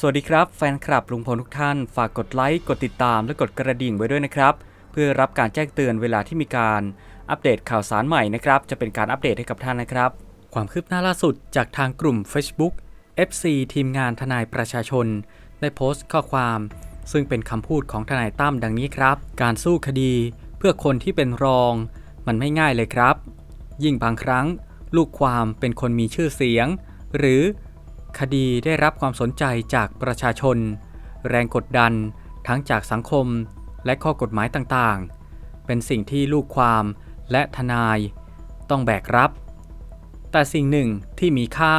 สวัสดีครับแฟนคลับลุงพลทุกท่าน ฝากกดไลค์ กดติดตามและกดกระดิ่งไว้ด้วยนะครับ เพื่อรับการแจ้งเตือนเวลาที่มีการอัปเดตข่าวสารใหม่นะครับ จะเป็นการอัปเดตให้กับท่านนะครับ ความคืบหน้าล่าสุดจากทางกลุ่ม Facebook FC ทีมงานทนายประชาชน ได้โพสต์ข้อความ ซึ่งเป็นคำพูดของทนายตั้มดังนี้ครับ การสู้คดีเพื่อคนที่เป็นรอง มันไม่ง่ายเลยครับ ยิ่งบางครั้ง ลูกความเป็นคนมีชื่อเสียง หรือ คดีได้รับความสนใจจากประชาชน แรงกดดันทั้งจากสังคมและข้อกฎหมายต่างๆ เป็นสิ่งที่ลูกความและทนาย ต้องแบกรับ แต่สิ่งหนึ่งที่มีค่า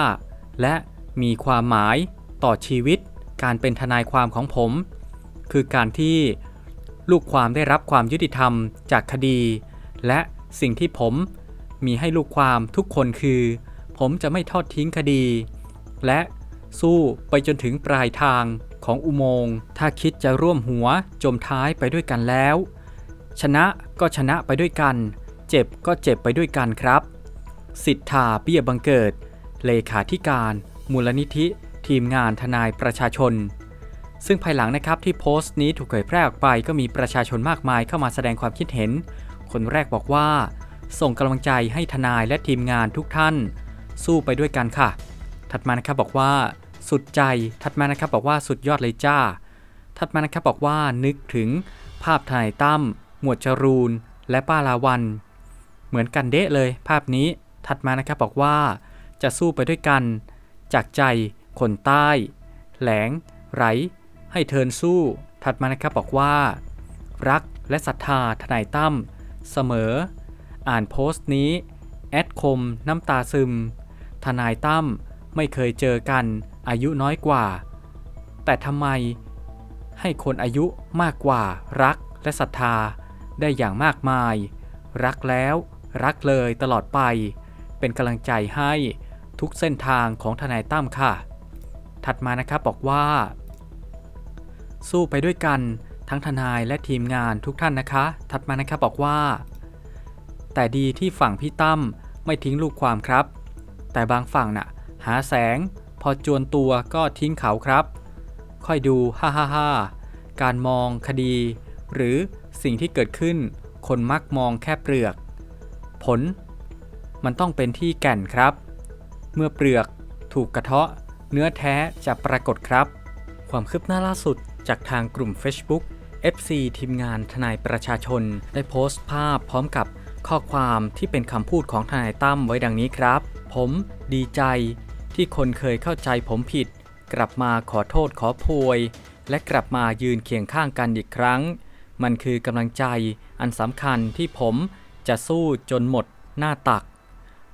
และมีความหมายต่อชีวิต การเป็นทนายความของผม คือการที่ลูกความได้รับความยุติธรรมจากคดี และสิ่งที่ผมมีให้ลูกความทุกคนคือ ผมจะไม่ทอดทิ้งคดี และสู้ไปจนถึงปลายทางของอุโมงค์ ถ้าคิดจะร่วมหัวจมท้ายไปด้วยกันแล้ว ชนะก็ชนะไปด้วยกัน เจ็บก็เจ็บไปด้วยกันครับ สิทธาเบี้ยบังเกิด เลขาธิการ มูลนิธิ ทีมงานทนายประชาชน ซึ่งภายหลังนะครับที่โพสต์นี้ถูกเผยแพร่ออกไปก็มีประชาชนมากมายเข้ามาแสดงความคิดเห็น คนแรกบอกว่า ส่งกำลังใจให้ทนายและทีมงานทุกท่าน สู้ไปด้วยกันค่ะ ถัดมานะครับบอกว่า สุดใจ ถัดมานะครับบอกว่าสุดยอดเลยจ้า ถัดมานะครับบอกว่านึกถึงภาพทนายตั้มหมวดจรูน และป้าลาวัน เหมือนกันเดะเลย ภาพนี้ ถัดมานะครับบอกว่า จะสู้ไปด้วยกัน จากใจ คนใต้ แหลง ไหลให้เทินสู้ ถัดมานะครับบอกว่า รักและศรัทธาทนายตั้มเสมอ อ่านโพสต์นี้ แอดคมน้ำตาซึม ทนายตั้ม ไม่เคยเจอกัน อายุน้อยกว่า แต่ทำไมให้คนอายุมากกว่ารักและศรัทธาได้อย่างมากมาย รักแล้ว รักเลยตลอดไป เป็นกำลังใจให้ทุกเส้นทางของทนายตั้มค่ะ ถัดมานะครับบอกว่า สู้ไปด้วยกันทั้งทนายและทีมงานทุกท่านนะคะ ถัดมานะครับบอกว่า แต่ดีที่ฝั่งพี่ตั้มไม่ทิ้งลูกความครับ แต่บางฝั่งน่ะ หาแสง พอจวนตัวก็ทิ้งเขาครับ ค่อยดูฮ่าฮ่าฮ่าการมองคดี หรือสิ่งที่เกิดขึ้น คนมักมองแค่เปลือก ผล มันต้องเป็นที่แก่นครับ เมื่อเปลือกถูกกระเทาะ เนื้อแท้จะปรากฏครับ ความคืบหน้าล่าสุดจากทางกลุ่ม Facebook FC ทีมงานทนายประชาชน ได้โพสต์ภาพพร้อมกับข้อความที่เป็นคำพูดของทนายตั้มไว้ดังนี้ครับ ผมดีใจ ที่คนเคยเข้าใจผมผิด กลับมาขอโทษขอโพย และกลับมายืนเคียงข้างกันอีกครั้ง มันคือกำลังใจอันสำคัญที่ผมจะสู้จนหมดหน้าตัก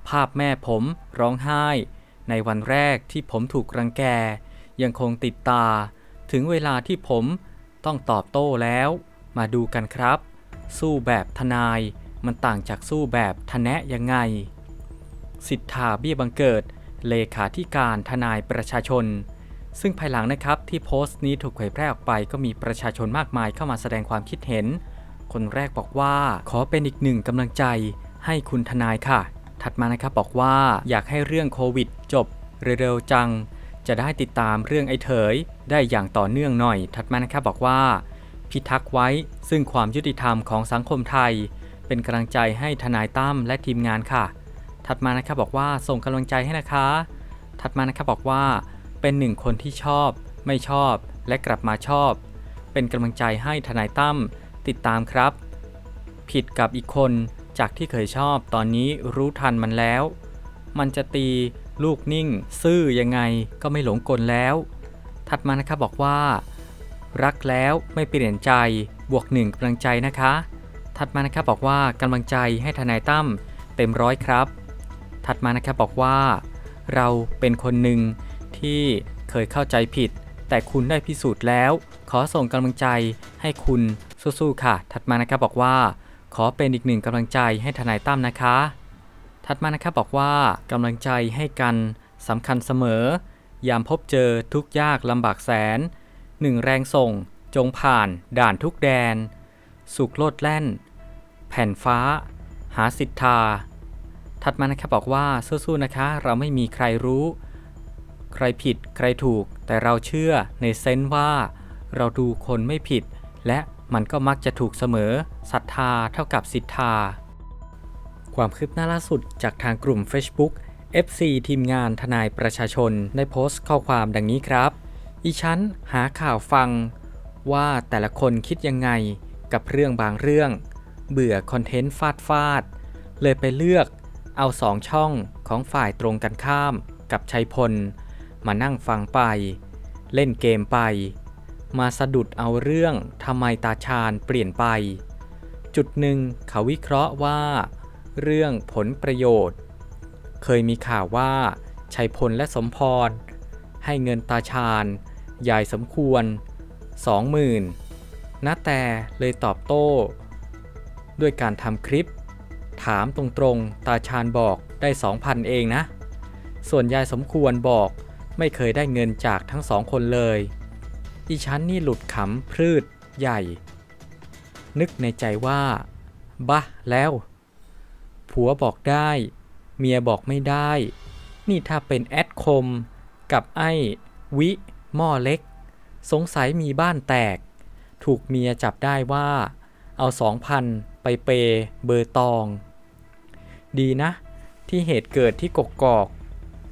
ภาพแม่ผมร้องไห้ ในวันแรกที่ผมถูกรังแก ยังคงติดตา ถึงเวลาที่ผมต้องตอบโต้แล้ว มาดูกันครับ สู้แบบทนายมันต่างจากสู้แบบทะแนะยังไง สิทธาเบี้ยบังเกิด เลขาธิการทนายประชาชน ซึ่งภายหลังนะครับที่โพสต์นี้ถูกเผยแพร่ออกไปก็มีประชาชนมากมายเข้ามาแสดงความคิดเห็น คนแรกบอกว่าขอเป็นอีกหนึ่งกำลังใจให้คุณทนายค่ะ ถัดมานะครับบอกว่าอยากให้เรื่องโควิดจบเร็วๆจัง จะได้ติดตามเรื่องไอ้เถยได้อย่างต่อเนื่องหน่อย ถัดมานะครับบอกว่า พิทักษ์ไว้ซึ่งความยุติธรรมของสังคมไทย เป็นกำลังใจให้ทนายตั้มและทีมงานค่ะ ถัดมานะครับบอกว่าส่งกำลังใจให้นะคะ ถัดมานะครับบอกว่า เป็นหนึ่งคนที่ชอบ ไม่ชอบ และกลับมาชอบ เป็นกำลังใจให้ทนายตั้มติดตามครับ ผิดกับอีกคนจากที่เคยชอบตอนนี้รู้ทันมันแล้ว มันจะตีลูกนิ่ง ซื่อยังไงก็ไม่หลงกลแล้ว ถัดมานะครับบอกว่า รักแล้วไม่เปลี่ยนใจบวกหนึ่งกำลังใจนะคะ ถัดมานะครับบอกว่ากำลังใจให้ทนายตั้มเต็มร้อยครับ ถัดมานะครับบอกว่า เราเป็นคนหนึ่งที่เคยเข้าใจผิด แต่คุณได้พิสูจน์แล้ว ขอส่งกำลังใจให้คุณสู้ๆค่ะ ถัดมานะครับบอกว่า ขอเป็นอีกหนึ่งกำลังใจให้ทนายตั้มนะคะ ถัดมานะครับบอกว่ากำลังใจให้กันสำคัญเสมอ ยามพบเจอทุกยากลำบากแสนหนึ่งแรงส่ง จงผ่านด่านทุกแดน สุขโลดแล่น แผ่นฟ้า หาสิทธา ถัดมานะครับบอกว่าสู้ๆนะคะ เราไม่มีใครรู้ ใครผิดใครถูก แต่เราเชื่อในเซนส์ว่า เราดูคนไม่ผิด และมันก็มักจะถูกเสมอศรัทธาเท่ากับศรัทธา ความคืบหน้าล่าสุดจากทางกลุ่ม Facebook FC ทีมงานทนายประชาชนได้โพสต์ข้อความดังนี้ครับ อีฉันหาข่าวฟัง ว่าแต่ละคนคิดยังไงกับเรื่องบางเรื่อง เบื่อคอนเทนต์ฟาดฟาดเลยไปเลือก เอาสองช่องของฝ่ายตรงกันข้ามกับชัยพล มานั่งฟังไป เล่นเกมไป มาสะดุดเอาเรื่องทำไมตาชาญเปลี่ยนไป จุดหนึ่งเขาวิเคราะห์ว่า เรื่องผลประโยชน์ เคยมีข่าวว่าชัยพลและสมพร ให้เงินตาชาญยายสมควร 20,000นาแต่เลยตอบโต้ ด้วยการทำคลิป ถามตรงๆ ตาชาญบอกได้ 2,000 เองนะ ส่วนยายสมควรบอกไม่เคยได้เงินจากทั้งสองคนเลย อีฉันนี่หลุดขำพืดใหญ่ นึกในใจว่า บะแล้ว ผัวบอกได้ เมียบอกไม่ได้ นี่ถ้าเป็นแอดคม กับไอ้ วิหม้อเล็ก สงสัยมีบ้านแตก ถูกเมียจับได้ว่า เอาสองพัน ไปเปเบอร์ตอง ดีนะ ที่เหตุเกิดที่กกกอก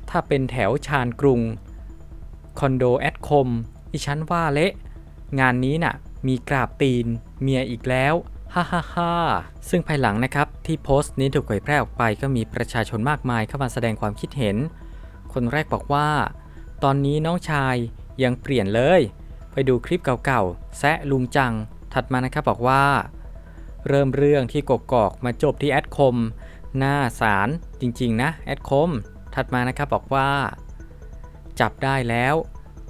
ถ้าเป็นแถวชานกรุง คอนโดแอดคมอีฉันว่าเละ งานนี้น่ะ มีกราบตีน เมียอีกแล้วฮ่าฮ่าฮ่าซึ่งภายหลังนะครับ ที่โพสต์นี้ถูกเผยแพร่ออกไปก็มีประชาชนมากมายเข้ามาแสดงความคิดเห็น คนแรกบอกว่า ตอนนี้น้องชายยังเปลี่ยนเลย ไปดูคลิปเก่าๆ แซะลุงจัง ถัดมานะครับบอกว่า เริ่มเรื่องที่กกอกมาจบที่แอดคม หน้าสารจริง ๆ นะ แอดคม ถัดมานะครับบอกว่า จับได้แล้ว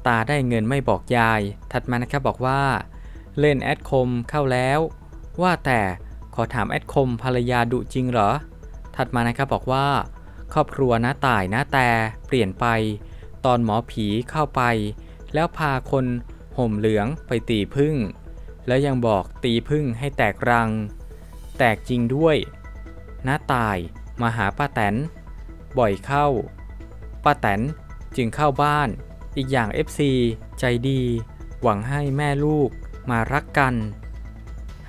ตาได้เงินไม่บอกยาย ถัดมานะครับบอกว่า เล่นแอดคมเข้าแล้ว ว่าแต่ขอถามแอดคมภรรยาดุจริงเหรอ ถัดมานะครับบอกว่า ครอบครัวน้าต่ายน้าแต่เปลี่ยนไป ตอนหมอผีเข้าไป แล้วพาคนห่มเหลืองไปตีพึ่ง แล้วยังบอกตีพึ่งให้แตกรัง แตกจริงด้วยน้าตายมาหาป้าแตน บ่อยเข้าป้าแตนจึงเข้าบ้าน อีกอย่าง FC ใจดี หวังให้แม่ลูกมารักกัน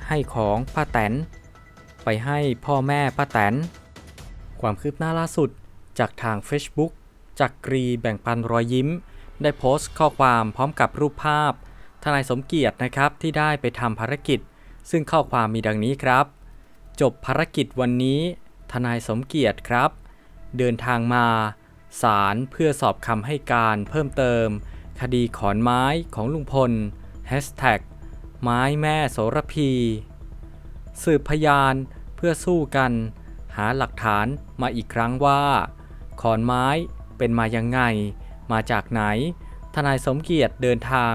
ให้ของป้าแตน ไปให้พ่อแม่ป้าแตน ความคืบหน้าล่าสุดจากทาง Facebook จากกรีแบ่งปันรอยยิ้ม ได้โพสต์ข้อความพร้อมกับรูปภาพ ทนายสมเกียรตินะครับที่ได้ไปทำภารกิจ ซึ่งข้อความมีดังนี้ครับ จบภารกิจวันนี้ ทนายสมเกียรติครับ เดินทางมาศาลเพื่อสอบคำให้การเพิ่มเติม คดีขอนไม้ของลุงพล Hashtag ไม้แม่โสระพี สืบพยานเพื่อสู้กัน หาหลักฐานมาอีกครั้งว่า ขอนไม้เป็นมายังไง มาจากไหน ทนายสมเกียรติเดินทาง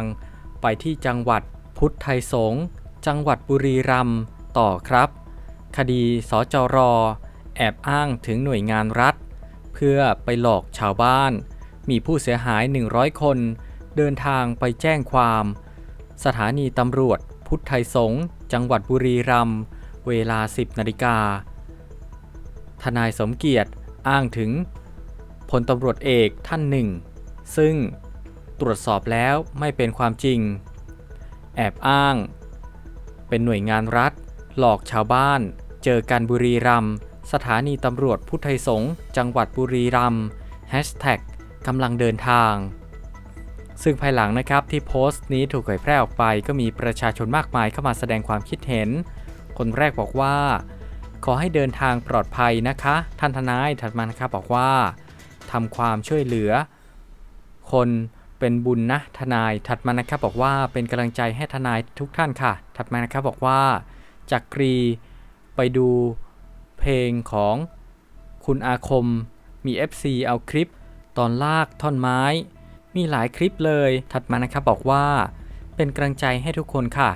ไปที่จังหวัดพุทธไทยสงฆ์จังหวัดบุรีรัมย์ต่อครับ คดีสจรแอบอ้างถึงหน่วยงานรัฐ เพื่อไปหลอกชาวบ้าน มีผู้เสียหาย 100 คน เดินทางไปแจ้งความ สถานีตำรวจ พุทธไทยสงฆ์จังหวัดบุรีรัมย์เวลา 10นาฬิกาทนายสมเกียรติอ้างถึงพลตำรวจเอกท่านหนึ่ง ซึ่ง ตรวจสอบแล้วไม่เป็นความจริง แอบอ้าง เป็นหน่วยงานรัฐ หลอกชาวบ้าน เจอกันบุรีรัมสถานีตำรวจพุทธไทยสงฆ์จังหวัดบุรีรัมย์แฮชแท็กกำลังเดินทาง ซึ่งภายหลังนะครับที่โพสต์นี้ถูกเผยแพร่ออกไปก็มีประชาชนมากมายเข้ามาแสดงความคิดเห็น คนแรกบอกว่า ขอให้เดินทางปลอดภัยนะคะ ท่านทนายถัดมานะครับบอกว่าทำความช่วยเหลือ คน เป็นบุญนะทนายถัดมานะครับบอกว่าเป็นกำลังใจให้ทนายทุกท่านค่ะ ถัดมานะครับบอกว่าจากกรีไปดูเพลงของคุณอาคมมี FC เอาคลิป ตอนลากท่อนไม้ มีหลายคลิปเลย ถัดมานะครับบอกว่า เป็นกำลังใจให้ทุกคนค่ะ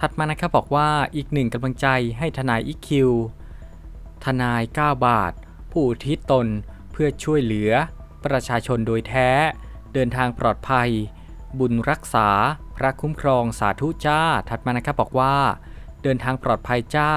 ถัดมานะครับบอกว่าอีกหนึ่งกำลังใจให้ทนายอีคิวทนาย 9 บาท ผู้อุทิศตนเพื่อช่วยเหลือ ประชาชนโดยแท้ เดินทางปลอดภัย บุญรักษา พระคุ้มครองสาธุจ้าถัดมานะครับบอกว่า เดินทางปลอดภัยจ้า